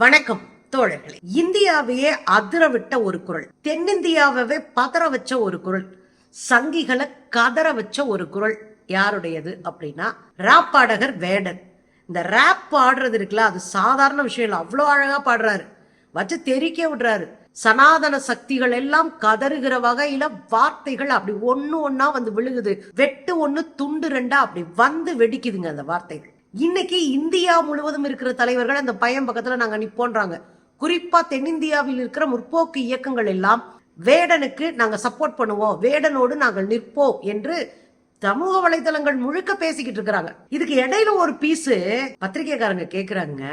வணக்கம் தோழர்களே. இந்தியாவையே அதிர விட்ட ஒரு குரல். தென்னிந்தியாவே பதற வச்ச ஒரு குரல். சங்கிகளை கதற வச்ச ஒரு குரல். யாருடையது அப்படின்னா ராப் பாடகர் வேடன். இந்த ரேப் பாடுறது இருக்குல்ல அது சாதாரண விஷயம் இல்லை. அவ்வளோ அழகா பாடுறாரு. வச்சு தெறிக்க விடுறாரு. சனாதன சக்திகள் எல்லாம் கதறுகிற வகையில வார்த்தைகள் அப்படி ஒண்ணு ஒண்ணா வந்து விழுகுது. வெட்டு ஒண்ணு துண்டு ரெண்டா அப்படி வந்து வெடிக்குதுங்க அந்த வார்த்தைகள். இன்னைக்கு இந்தியா முழுவதும் இருக்கிற தலைவர்கள் அந்த பயம் பக்கத்துல நாங்க நிப்போன்றாங்க. குறிப்பா தென்னிந்தியாவில் இருக்கிற முற்போக்கு இயக்கங்கள் எல்லாம் வேடனுக்கு நாங்க சப்போர்ட் பண்ணுவோம். வேடனோடு நாங்கள் நிற்போம் என்று சமூக வலைதளங்கள் முழுக்க பேசிக்கிட்டு இருக்கிறாங்க. இதுக்கு இடையில ஒரு பீஸ் பத்திரிக்கைக்காரங்க கேக்குறாங்க.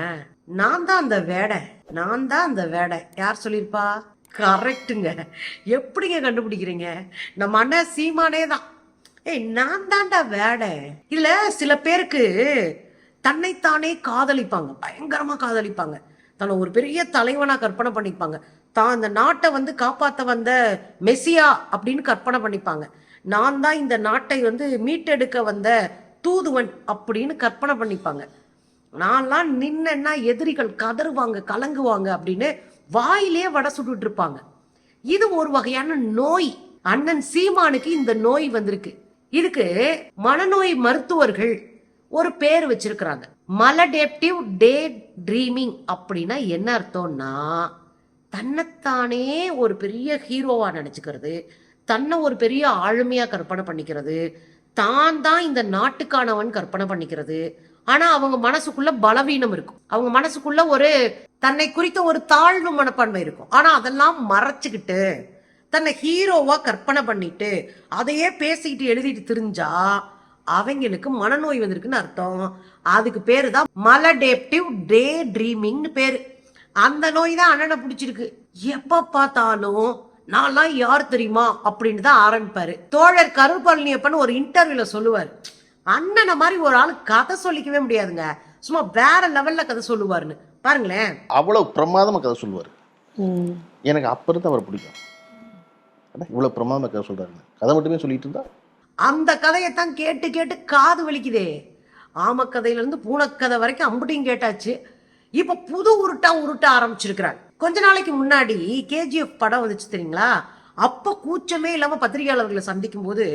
நான் தான் அந்த வேடை நான் தான் அந்த வேடை. யார் சொல்லியிருப்பா? கரெக்டுங்க எப்படிங்க கண்டுபிடிக்கிறீங்க? நம்ம அண்ணன் சீமானே தான் ஏய் நான் தான்டா வேடை. இதுல சில பேருக்கு தன்னைத்தானே காதலிப்பாங்க. பயங்கரமா காதலிப்பாங்க. தன்னை ஒரு பெரிய தலைவனா கற்பனை பண்ணிப்பாங்க. தான் அந்த நாட்டை வந்து காப்பாத்த வந்த மெஸ்ஸியா அப்படின்னு கற்பனை பண்ணிப்பாங்க. நான் தான் இந்த நாட்டை வந்து மீட்டெடுக்க வந்த தூதுவன் அப்படின்னு கற்பனை பண்ணிப்பாங்க. நான்லாம் நின்னா எதிரிகள் கதறுவாங்க கலங்குவாங்க அப்படின்னு வாயிலே வடை சுட்டுட்டு இருப்பாங்க இது ஒரு வகையான நோய். அண்ணன் சீமானுக்கு இந்த நோய் வந்திருக்கு. இதுக்கு மனநோய் மருத்துவர்கள் ஒரு பேர் வச்சிருக்கிறாங்க. மலடேப்டிவ் டே ட்ரீமிங் அப்படின்னா என்ன அர்த்தம்னா தன்னைத்தானே ஒரு பெரிய ஹீரோவா நினைச்சுக்கிறது தன்னை ஒரு பெரிய ஆளுமையா கற்பனை பண்ணிக்கிறது தான் தான் இந்த நாட்டுக்கானவன் கற்பனை பண்ணிக்கிறது. ஆனா அவங்க மனசுக்குள்ள பலவீனம் இருக்கும். அவங்க மனசுக்குள்ள ஒரு தன்னை குறித்த ஒரு தாழ்வு மனப்பான்மை இருக்கும். ஆனா அதெல்லாம் மறைச்சுக்கிட்டு தன்னை ஹீரோவா கற்பனை பண்ணிட்டு அதையே பேசிக்கிட்டு எழுதிட்டு திரிஞ்சா அவங்களுக்கு மனநோய் வந்திருக்குன்னு அர்த்தம். அதுக்கு பேரு தான் மலடேப்டிவ் டே ட்ரீமிங்னு பேரு. அந்த நோய் தான் அண்ணனை பிடிச்சிருக்கு. எப்ப பார்த்தாலும் நான்லாம் யார் தெரியுமா? அப்படின்னு தான் ஆரம்பிப்பாரு. தோழர் கருப்பழனியப்பன் ஒரு இன்டர்வியூல சொல்லுவார். அண்ணனை மாதிரி ஒரு ஆள் கதை சொல்லிக்கவே முடியாதுங்க. சும்மா வேற லெவல்ல கதை சொல்லுவாருன்னு. பாருங்களேன். அவ்வளவு பிரமாதமா கதை சொல்லுவார். எனக்கு அப்ப இருந்து அவர் பிடிக்கும். இவ்வளவு பிரமாதமா கதை சொல்றாரு கதை மட்டுமே சொல்லிட்டு இருந்தா? அந்த கதையைத்தான் கேட்டு கேட்டு காது வலிக்குதே. ஆமக்கதையிலேருந்து பூனக்கதை பூனைக்கதை வரைக்கும் அம்புட்டையும் கேட்டாச்சு. இப்போ புது உருட்டா உருட்ட ஆரம்பிச்சிருக்கிறாங்க கொஞ்ச நாளைக்கு முன்னாடி கேஜிஎஃப் படம் வந்துச்சு தெரியுங்களா? அப்போ கூச்சமே இல்லாமல் பத்திரிகையாளர்களை சந்திக்கும் போது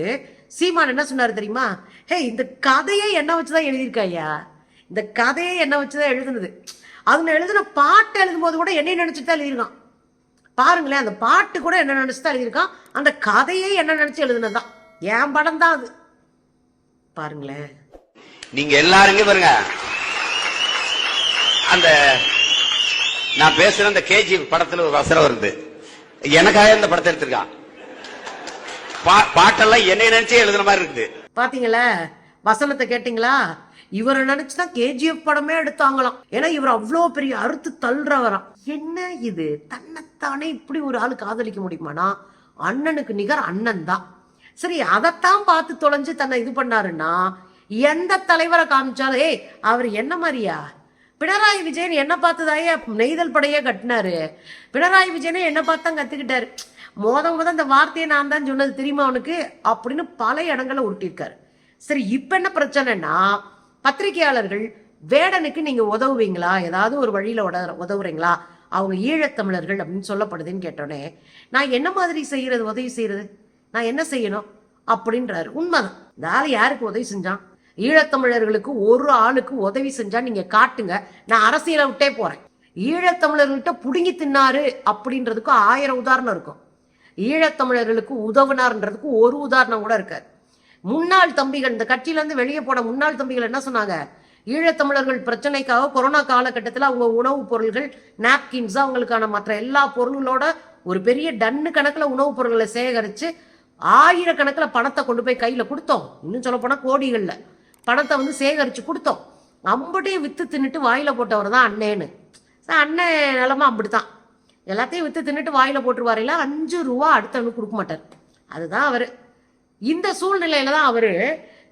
சீமான் என்ன சொன்னார் தெரியுமா? ஹே இந்த கதையை என்ன வச்சுதான் எழுதியிருக்காயா இந்த கதையை என்ன வச்சுதான் எழுதுனது? அதில் எழுதின பாட்டு எழுதும்போது கூட என்னை நினச்சிட்டு தான் எழுதியிருக்கான். பாருங்களேன் அந்த பாட்டு கூட என்ன நினச்சி தான் எழுதியிருக்கான். அந்த கதையே என்ன நினச்சி எழுதுனதுதான். என் படம் தான் அது. பாருங்களேன். நீங்க எல்லாரும் இங்க பாருங்க. அந்த நான் பேசுற அந்த கேஜி படத்துல ஒரு வசனம் வருது. எனக்காக இந்த படத்தை எடுத்திருக்கான். பாட்டெல்லாம் என்னை நினைச்சே எழுதுன மாதிரி இருக்குது. பாத்தீங்களா வசனத்தை கேட்டிங்களா? இவரை நினைச்சு தான் கேஜிஎஃப் படமே எடுத்தாங்களாம். ஏன்னா இவர் அவ்வளோ பெரிய அறுத்து தள்ளுறவராம். என்ன இது? தன்னைத்தானே இப்படி ஒரு ஆள் காதலிக்க முடியுமானா அண்ணனுக்கு நிகர் அண்ணன் தான். சரி அதைத்தான் பார்த்து தொலைஞ்சு தன்னை இது பண்ணாருன்னா எந்த தலைவரை காமிச்சாலும் ஏய் அவர் என்ன மாதிரியா? பினராயி விஜயன் என்ன பார்த்துதாயே நெய்தல் படையே கட்டினாரு. பினராயி விஜயனே என்ன பார்த்து தான் கத்துக்கிட்டாரு. மோத மோத அந்த வார்த்தையை நான் தான் சொன்னது தெரியுமா அவனுக்கு அப்படின்னு பல இடங்களை உருட்டியிருக்காரு. சரி இப்போ என்ன பிரச்சனைனா பத்திரிகையாளர்கள் வேடனுக்கு நீங்கள் உதவுவீங்களா? ஏதாவது ஒரு வழியில் உட உதவுறீங்களா? அவங்க ஈழத்தமிழர்கள் அப்படின்னு சொல்லப்படுதுன்னு கேட்டோன்னே நான் என்ன மாதிரி செய்கிறது உதவி செய்கிறது நான் என்ன செய்யணும்? அப்படின்றாரு. உண்மைதான். இந்த ஆள் யாருக்கு உதவி செஞ்சான்? ஈழத்தமிழர்களுக்கு ஒரு ஆளுக்கு உதவி செஞ்சா நீங்க காட்டுங்க. நான் அரசியலை விட்டே போறேன். ஈழத்தமிழர்கள்ட்ட புடுங்கி தின்னாரு அப்படின்றதுக்கு ஆயிரம் உதாரணம் இருக்கும். ஈழத்தமிழர்களுக்கு உதவுனார்ன்றதுக்கு ஒரு உதாரணம் கூட இருக்காது. முன்னாள் தம்பிகள் இந்த கட்சியிலேருந்து வெளியே போன முன்னாள் தம்பிகள் என்ன சொன்னாங்க? ஈழத்தமிழர்கள் பிரச்சனைக்காக கொரோனா காலகட்டத்தில் அவங்க உணவுப் பொருள்கள் நாப்கின்ஸ் அவங்களுக்கான மற்ற எல்லா பொருள்களோட ஒரு பெரிய டன்னு கணக்கில் உணவுப் பொருட்களை சேகரித்து ஆயிரக்கணக்கில் பணத்தை கொண்டு போய் கையில் கொடுத்தோம். இன்னும் சொல்ல போனால் கோடிகளில். பணத்தை வந்து சேகரித்து கொடுத்தோம். அம்பட்டையும் விற்று தின்னுட்டு வாயில் போட்டவர் தான் அண்ணேன்னு. அண்ணன் நிலமா அப்படித்தான். எல்லாத்தையும் விற்று தின்னுட்டு வாயில் போட்டுருவாரில்ல அஞ்சு ரூபா அடுத்தவனுக்கு கொடுக்க மாட்டார். அதுதான் அவர். இந்த சூழ்நிலையில தான் அவர்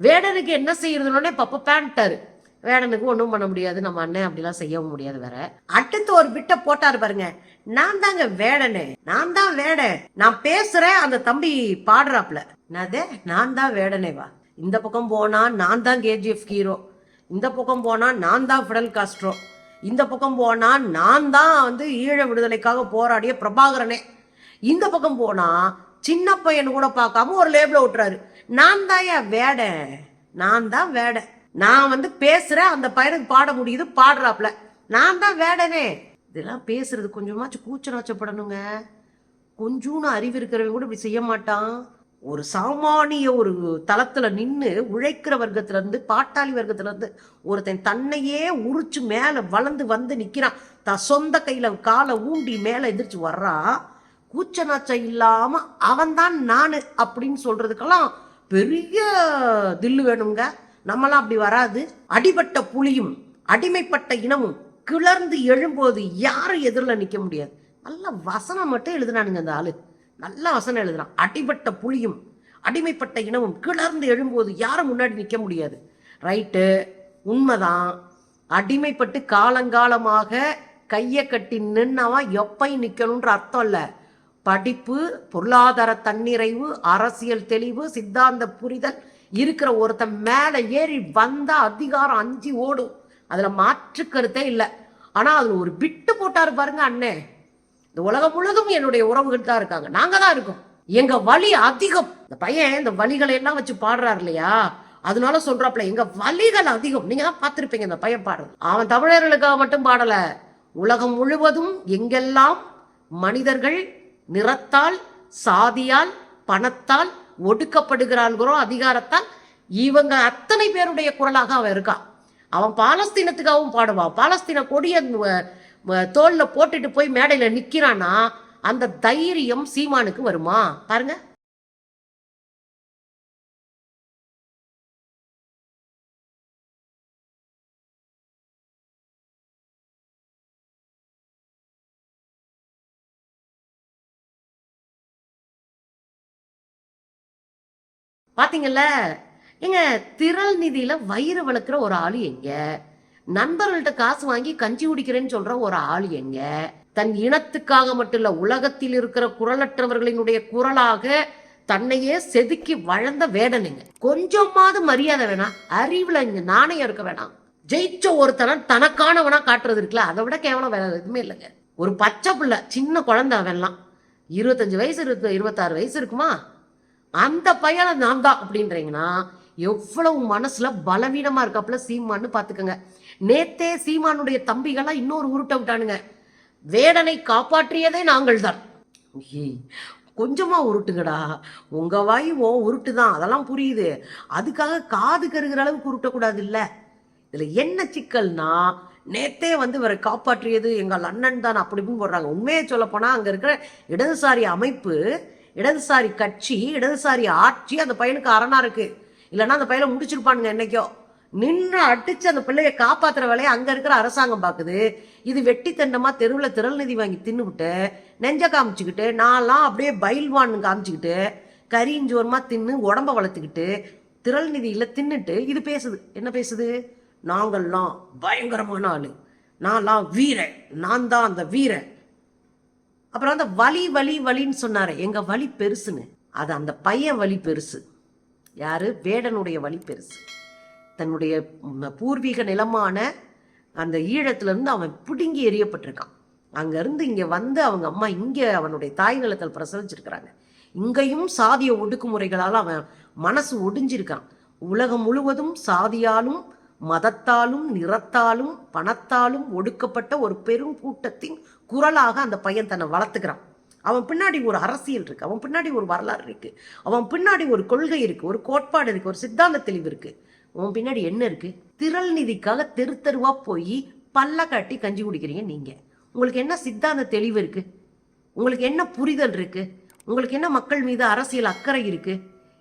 வேடனுக்கு என்ன செய்யறதுனே பப்ப பேன்ட்டாரு. வேடனுக்கு ஒன்றும் பண்ண முடியாது நம்ம அண்ணன் அப்படிலாம் செய்யவும் முடியாது வேற. அடுத்து ஒரு பிட்ட போட்டாரு பாருங்க. நான் தாங்க வேடனு. நான் தான் வேடன். நான் பேசுறேன் அந்த தம்பி பாடுறாப்ல என்னதே? நான் தான் வேடனே வா இந்த பக்கம் போனா நான் தான் கேஜிஎஃப் ஹீரோ இந்த பக்கம் போனா நான் தான் ஃபிடல் காஸ்ட்ரோ இந்த பக்கம் போனா நான் தான் வந்து ஈழ விடுதலைக்காக போராடிய பிரபாகரனே. இந்த பக்கம் போனா சின்ன பையன் கூட பார்க்காம ஒரு லேபிள் விட்டுறாரு. நான் தான் ஏன் வேடை நான் தான் வேடை நான் வந்து பேசுறேன் அந்த பையனுக்கு பாட முடியுது பாடுறாப்புல. நான் தான் வேடனே. இதெல்லாம் பேசுறது கொஞ்சமாச்சும் கூச்ச நாச்சப்படணுங்க கொஞ்சூன்னு அறிவு இருக்கிறவங்க கூட இப்படி செய்ய மாட்டான். ஒரு சாமானிய ஒரு தளத்துல நின்று உழைக்கிற வர்க்கத்துல இருந்து பாட்டாளி வர்க்கத்துல இருந்து ஒருத்தன் தன்னையே உரிச்சு மேல வளர்ந்து வந்து நிக்கிறான். தான் சொந்த கையில காலை ஊண்டி மேல எந்திரிச்சு வர்றான். கூச்ச நாச்சம் இல்லாம அவன்தான் நானு அப்படின்னு சொல்றதுக்கெல்லாம் பெரிய தில்லு வேணுங்க. நம்மளாம் அப்படி வராது. அடிபட்ட புலியும் அடிமைப்பட்ட இனமும் கிளர்ந்து எழும்போது யாரும் எதிரில் நிற்க முடியாது. நல்ல வசனம் மட்டும் எழுதுனானுங்க அந்த ஆளு. நல்ல வசனம் எழுதுனான் அடிபட்ட புலியும் அடிமைப்பட்ட இனமும் கிளர்ந்து எழும்போது யாரும் முன்னாடி நிற்க முடியாது. ரைட்டு. உண்மைதான். அடிமைப்பட்டு காலங்காலமாக கையை கட்டி நின்னவன் எப்பையும் நிற்கணுன்ற அர்த்தம் இல்லை. படிப்பு பொருளாதார தன்னிறைவு அரசியல் தெளிவு சித்தாந்த புரிதல் இருக்கிற ஒருத்தன் மேல ஏறி வந்தா அதிகாரம் அஞ்சு ஓடும். அதுல மாற்று கருத்தே இல்லை. ஆனா அதுல ஒரு பிட்டு போட்டாரு பாருங்க அண்ணே. இந்த உலகம் முழுதும் என்னுடைய உறவுகள் தான் இருக்காங்க. நாங்க தான் இருக்கோம். எங்க வலி அதிகம். இந்த பையன் இந்த வலிகளை எல்லாம் வச்சு பாடுறாரு இல்லையா? அதனால சொல்றாப்ல எங்க வலிகள் அதிகம். நீங்க தான் பார்த்திருப்பீங்க இந்த பையன் பாடுறது. அவன் தமிழர்களுக்காக மட்டும் பாடல. உலகம் முழுவதும் எங்கெல்லாம் மனிதர்கள் நிறத்தால் சாதியால் பணத்தால் ஒடுக்கப்படுகிறான்கிறோ அதிகாரத்தால் இவங்க அத்தனை பேருடைய குரலாக அவன் இருக்கான் அவன் பாலஸ்தீனத்துக்காகவும் பாடுவான் பாலஸ்தீன கொடிய தோல்ல போட்டுட்டு போய் மேடையில நிக்கிறானா அந்த தைரியம் சீமானுக்கு வருமா? பாருங்க. பாத்தீங்கல்ல? ஏங்க திரள் நிதியில வயிறு வளர்க்குற ஒரு ஆள் எங்க? நண்பர்கள்ட்ட காசு வாங்கி கஞ்சி குடிக்கிறேன்னு சொல்ற ஒரு ஆள் எங்க? தன் இனத்துக்காக மட்டும் இல்ல உலகத்தில் இருக்கிற குரலற்றவர்களினுடைய குரலாக தன்னையே செதுக்கி வளர்ந்த வேடனுங்க கொஞ்சமாவது மரியாதை வேணாம் அறிவுல இங்க நாணயம் இருக்க வேணாம். ஜெயிச்ச ஒருத்தனை தனக்கானவனா காட்டுறது இருக்குல்ல அதை விட கேவலம் வேற எதுவுமே இல்லைங்க. ஒரு பச்சை பிள்ளை சின்ன குழந்தை அவன்லாம். இருபத்தஞ்சு வயசு இருக்கு இருபத்தாறு வயசு இருக்குமா? அந்த பையனை நான் தான் அப்படின்றீங்கன்னா எவ்வளவு மனசுல பலவீனமா இருக்காப்புல சீமான்னு பாத்துக்கோங்க நேத்தே சீமானுடைய தம்பிகள்லாம் இன்னொரு உருட்ட விட்டானுங்க. வேடனை காப்பாற்றியதே நாங்கள் தான் கொஞ்சமா உருட்டுங்கடா. உங்க வாய் ஓ உருட்டு தான் அதெல்லாம் புரியுது. அதுக்காக காது கருகிற அளவுக்கு உருட்டக்கூடாது இல்ல இதுல என்ன சிக்கல்னா நேத்தே வந்து இவரை காப்பாற்றியது எங்கள் அண்ணன் தான் அப்படி இப்படின்னு போடுறாங்க. உண்மையை சொல்ல போனா அங்க இருக்கிற இடதுசாரி அமைப்பு இடதுசாரி கட்சி இடதுசாரி ஆட்சி அந்த பையனுக்கு அரணா இருக்கு. இல்லைன்னா அந்த பையனை முடிச்சிருப்பானுங்க என்னைக்கோ. நின்று அடிச்சு அந்த பிள்ளைய காப்பாத்துற வேலையை அங்க இருக்கிற அரசாங்கம் பாக்குது. இது வெட்டி தண்டமா தெருவுல திரள் நிதி வாங்கி தின்னுவிட்டு நெஞ்ச காமிச்சுக்கிட்டு நான்லாம் அப்படியே பயில்வான்னு காமிச்சுக்கிட்டு கரிஞ்சோரமா தின்னு உடம்ப வளர்த்துக்கிட்டு திரள் நிதியில தின்னுட்டு இது பேசுது. என்ன பேசுது? நாங்கள்லாம் பயங்கரமான ஆளு. நான்லாம் வீரன். நான் தான் அந்த வீரன். அப்புறம் அந்த வலி வலி வலின்னு சொன்னாரு. எங்க வலி பெருசுன்னு. அது அந்த பையன் வலி பெருசு. யாரு? வேடனுடைய வலி பெருசு. தன்னுடைய பூர்வீக நிலமான அந்த ஈழத்துலேருந்து அவன் பிடுங்கி எறியப்பட்டிருக்கான். அங்கேருந்து இங்கே வந்து அவங்க அம்மா இங்கே அவனுடைய தாய் நிலத்தில் பிரசவிச்சிருக்கிறாங்க. இங்கேயும் சாதிய ஒடுக்குமுறைகளால் அவன் மனசு ஒடிஞ்சிருக்கான். உலகம் முழுவதும் சாதியாலும் மதத்தாலும் நிறத்தாலும் பணத்தாலும் ஒடுக்கப்பட்ட ஒரு பெரும் கூட்டத்தின் குரலாக அந்த பையன் தன்னை வளர்த்துக்கிறான். அவன் பின்னாடி ஒரு அரசியல் இருக்கு அவன் பின்னாடி ஒரு வரலாறு இருக்கு அவன் பின்னாடி ஒரு கொள்கை இருக்கு ஒரு கோட்பாடு இருக்கு ஒரு சித்தாந்த தெளிவு இருக்கு. உன் பின்னாடி என்ன இருக்கு? திரள் நிதிக்காக தெரு தெருவா போய் பல்ல காட்டி கஞ்சி குடிக்கிறீங்க நீங்க. உங்களுக்கு என்ன சித்தாந்த தெளிவு இருக்கு? உங்களுக்கு என்ன புரிதல் இருக்கு? உங்களுக்கு என்ன மக்கள் மீது அரசியல் அக்கறை இருக்கு?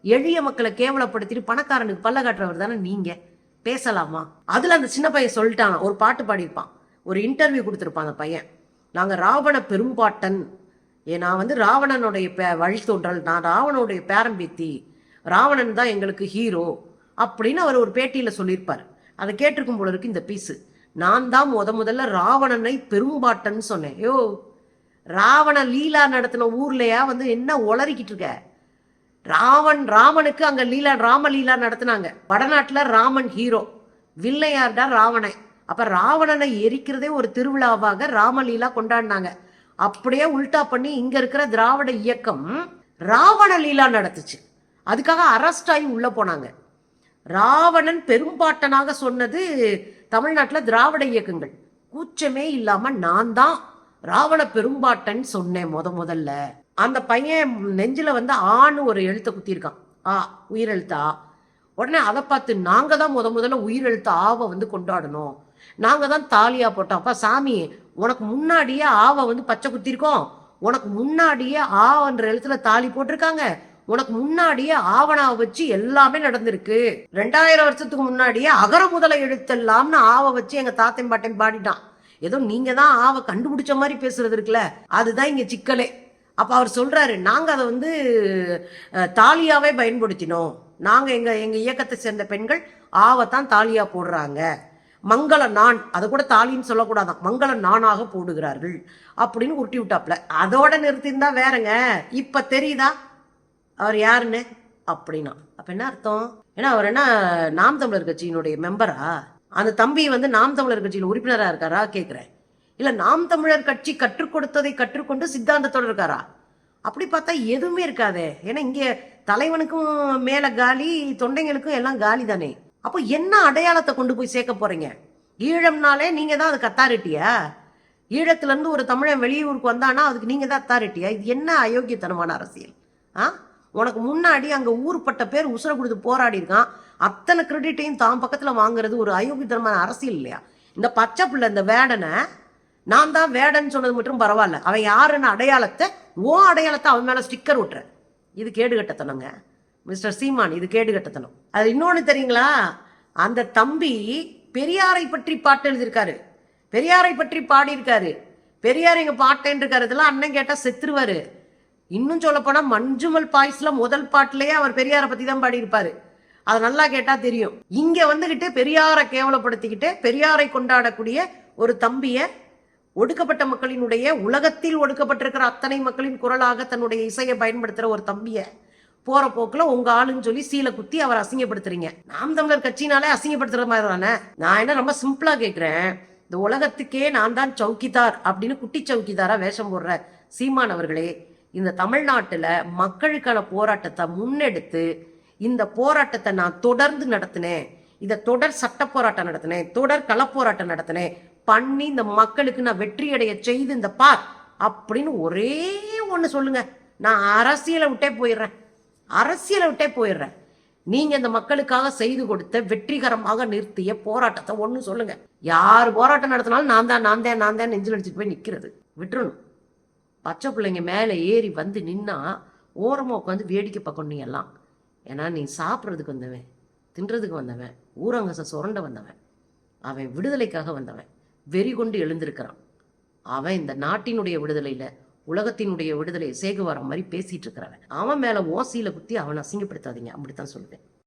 எளிய மக்களை கேவலப்படுத்திட்டு பணக்காரனுக்கு பல்ல காட்டுறவர் தானே நீங்க? பேசலாமா? அதுல அந்த சின்ன பையன் சொல்லிட்டான் ஒரு பாட்டு பாடியிருப்பான் ஒரு இன்டர்வியூ கொடுத்துருப்பான் அந்த பையன். நாங்கள் ராவண பெரும்பாட்டன். ஏ நான் வந்து ராவணனுடைய பே வழித்தோன்றல் நான் ராவணனுடைய பேரம்பேத்தி ராவணன் தான் எங்களுக்கு ஹீரோ அப்படின்னு அவர் ஒரு பேட்டியில் சொல்லியிருப்பார். அதை கேட்டிருக்கும் போல இருக்கு இந்த பீஸு நான் தான் முத முதல்ல ராவணனை பெரும்பாட்டன் சொன்னேன். யோ ராவண லீலா நடத்தின ஊர்லயா வந்து என்ன உளறிக்கிட்டு இருக்க? ராவன் ராமனுக்கு அங்கே லீலா ராமலீலா நடத்துனாங்க. வடநாட்டில் ராமன் ஹீரோ வில்லையார்டா ராவணன். அப்ப ராவணனை எரிக்கிறதே ஒரு திருவிழாவாக ராமலீலா கொண்டாடினாங்க. அப்படியே உல்டா பண்ணி இங்க இருக்கிற திராவிட இயக்கம் ராவண லீலா நடத்துச்சு. அதுக்காக அரெஸ்ட் ஆகி உள்ள போனாங்க. ராவணன் பெரும்பாட்டனாக சொன்னது தமிழ்நாட்டில் திராவிட இயக்கங்கள். கூச்சமே இல்லாம நான் தான் ராவண பெரும்பாட்டன் சொன்னேன் முத முதல்ல. அந்த பையன் நெஞ்சில வந்து ஆண் ஒரு எழுத்தை குத்திருக்கான் ஆ உயிரெழுத்தா? உடனே அதை பார்த்து நாங்க தான் முத முதல்ல உயிரெழுத்து ஆவை வந்து கொண்டாடணும். நாங்கள் தான் தாலியாக போட்டோம். அப்பா சாமி உனக்கு முன்னாடியே ஆவை வந்து பச்சை குத்திருக்கோம். உனக்கு முன்னாடியே ஆவன்ற எழுத்துல தாலி போட்டிருக்காங்க. உனக்கு முன்னாடியே ஆவணாவை வச்சு எல்லாமே நடந்திருக்கு. ரெண்டாயிரம் வருஷத்துக்கு முன்னாடியே அகர முதல எழுத்தெல்லாம்னு ஆவை வச்சு எங்க தாத்தையும் பாட்டையும் பாடிட்டான். ஏதோ நீங்க தான் ஆவை கண்டுபிடிச்ச மாதிரி பேசுறது இருக்குல்ல அதுதான் இங்க சிக்கலே. அப்ப அவர் சொல்றாரு நாங்க அதை வந்து தாலியாவே பயன்படுத்தினோம். நாங்க எங்க எங்க இயக்கத்தை சேர்ந்த பெண்கள் ஆவை தான் தாலியா போடுறாங்க. மங்கள நான். அதை கூட தாலின்னு சொல்லக்கூடாதான். மங்கள நானாக போடுகிறார்கள் அப்படின்னு உருட்டி விட்டாப்ல அதோட நிறுத்தியிருந்தா வேறங்க. இப்ப தெரியுதா? அவர் யாருன்னு? அப்படின்னா. அப்ப என்ன அர்த்தம்? ஏன்னா அவர் என்ன நாம் தமிழர் கட்சியினுடைய மெம்பரா அந்த தம்பி வந்து நாம் தமிழர் கட்சியில் உறுப்பினரா இருக்காரா? கேட்குறேன் இல்ல நாம் தமிழர் கட்சி கற்றுக் கொடுத்ததை கற்றுக்கொண்டு சித்தாந்தத்தோட இருக்காரா? அப்படி பார்த்தா எதுவுமே இருக்காதே. ஏன்னா இங்கே தலைவனுக்கும் மேலே காலி தொண்டைங்களுக்கும் எல்லாம் காலி தானே அப்போ என்ன அடையாளத்தை கொண்டு போய் சேர்க்க போறீங்க? ஈழம்னாலே நீங்க தான் அது கத்தாரிட்டியா ஈழத்துலேருந்து ஒரு தமிழன் வெளியூருக்கு வந்தானா அதுக்கு நீங்கள் தான் அத்தாரிட்டியா இது என்ன அயோக்கியத்தனமான அரசியல்? ஆ? உனக்கு முன்னாடி அங்கே ஊர்பட்ட பேர் உசுர கொடுத்து போராடி இருக்கான். அத்தனை கிரெடிட்டையும் தான் பக்கத்தில் வாங்குறது ஒரு அயோக்கியத்தனமான அரசியல் இல்லையா? இந்த பச்சை பிள்ளை இந்த வேடனை நான் தான் வேடன்னு சொன்னது மட்டும் பரவாயில்ல. அவன் யாருன்னு அடையாளத்தை ஓ அடையாளத்தை அவன் மேலே ஸ்டிக்கர் விட்டுற இது கேடுகட்டத்தனங்க மிஸ்டர் சீமான் இது கேடு கட்டத்தனம். அது இன்னொன்று தெரியுங்களா? அந்த தம்பி பெரியாரை பற்றி பாட்டு எழுதியிருக்காரு. பெரியாரை பற்றி பாடியிருக்காரு. பெரியார் எங்கள் பாட்டேன் இருக்காரு இதெல்லாம் அண்ணன் கேட்டால் செத்துருவாரு. இன்னும் சொல்லப்போனால் மஞ்சுமல் பாய்ஸ்ல முதல் பாட்டிலேயே அவர் பெரியாரை பற்றி தான் பாடியிருப்பாரு. அதை நல்லா கேட்டால் தெரியும். இங்கே வந்துக்கிட்டு பெரியாரை கேவலப்படுத்திக்கிட்டு பெரியாரை கொண்டாடக்கூடிய ஒரு தம்பியை ஒடுக்கப்பட்ட மக்களினுடைய உலகத்தில் ஒடுக்கப்பட்டிருக்கிற அத்தனை மக்களின் குரலாக தன்னுடைய இசையை பயன்படுத்துகிற ஒரு தம்பியை போற போக்குல உங்க ஆளுன்னு சொல்லி சீலை குத்தி அவர் அசிங்கப்படுத்துறீங்க. நாம் தமிழர் கட்சினாலே அசிங்கப்படுத்துற மாதிரி தானே நான் என்ன ரொம்ப சிம்பிளா கேட்கிறேன் இந்த உலகத்துக்கே நான் தான் சவுக்கிதார் அப்படின்னு குட்டி சவுக்கிதாரா வேஷம் போடுற சீமான் அவர்களே இந்த தமிழ்நாட்டுல மக்களுக்கான போராட்டத்தை முன்னெடுத்து இந்த போராட்டத்தை நான் தொடர்ந்து நடத்தினேன். இதை தொடர் சட்ட போராட்டம் நடத்தினேன் தொடர் களப்போராட்டம் நடத்தினேன். பண்ணி இந்த மக்களுக்கு நான் வெற்றி அடைய செய்து இந்த பார் அப்படின்னு ஒரே ஒன்று சொல்லுங்க. நான் அரசியலை விட்டே போயிடுறேன். அரசியலை விட்டே போயிடுறேன். நீங்க இந்த மக்களுக்காக செய்து கொடுத்த வெற்றிகரமாக நிறுத்திய போராட்டத்தை ஒன்று சொல்லுங்க. யார் போராட்டம் நடத்தினாலும் நான் தான் நான் தான் நான் தான் நெஞ்சில் அடிச்சுட்டு போய் நிற்கிறது விட்டுறணும். பச்சை பிள்ளைங்க மேலே ஏறி வந்து நின்னா ஓரமாக உட்காந்து வேடிக்கை பார்க்கணும் நீ எல்லாம். ஏன்னா நீ சாப்பிட்றதுக்கு வந்தவன் தின்றதுக்கு வந்தவன் ஊரங்கச சுரண்ட வந்தவன் அவன் விடுதலைக்காக வந்தவன் வெறி கொண்டு எழுந்திருக்கிறான். அவன் இந்த நாட்டினுடைய விடுதலையில் உலகத்தினுடைய விடுதலை சேகுவாரம் மாதிரி பேசிட்டு இருக்கிறவன். அவன் மேல ஓசியில குத்தி அவனை அசிங்கப்படுத்தாதீங்க. அப்படித்தான் சொல்லுவேன்.